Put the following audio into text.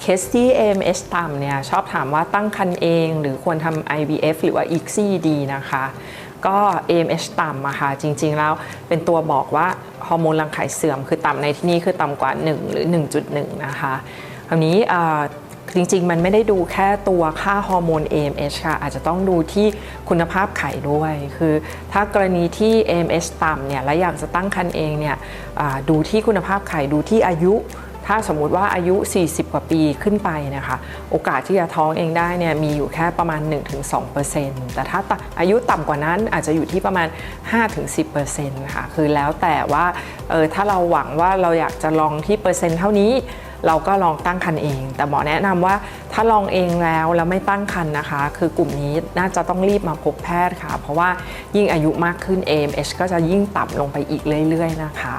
เคสที่ AMH ต่ำเนี่ยชอบถามว่าตั้งครรภ์เองหรือควรทำ IVF หรือว่า ICSI ดีนะคะ ก็ AMH ต่ำอะค่ะจริงๆแล้วเป็นตัวบอกว่าฮอร์โมนรังไข่เสื่อมคือต่ำในที่นี้คือต่ำกว่า 1 หรือ 1.1 นะคะคราวนี้จริงๆ มันไม่ได้ดูแค่ตัวค่าฮอร์โมน AMH ค่ะ อาจจะต้องดูที่คุณภาพไข่ด้วย คือถ้ากรณีที่ AMH ต่ำเนี่ย และอยากจะตั้งครรภ์เองเนี่ยดูที่คุณภาพไข่ดูที่อายุ ถ้าสมมุติว่าอายุ 40 กว่าปีขึ้นไปนะคะ โอกาสที่จะท้องเองได้เนี่ยมีอยู่แค่ประมาณ 1-2%แต่ถ้าอายุต่ำกว่านั้นอาจจะอยู่ที่ประมาณ 5-10%ค่ะคือแล้วแต่ว่าเออถ้าเราหวังว่าเราอยากจะลองที่เปอร์เซ็นต์เท่านี้เราก็ลองตั้งครรภ์เอง แต่หมอแนะนำว่าถ้าลองเองแล้วแล้วไม่ตั้งครรภ์นะคะ คือกลุ่มนี้น่าจะต้องรีบมาพบแพทย์ค่ะ เพราะว่ายิ่งอายุมากขึ้น AMH ก็จะยิ่งต่ำลงไปอีกเรื่อย ๆ นะคะ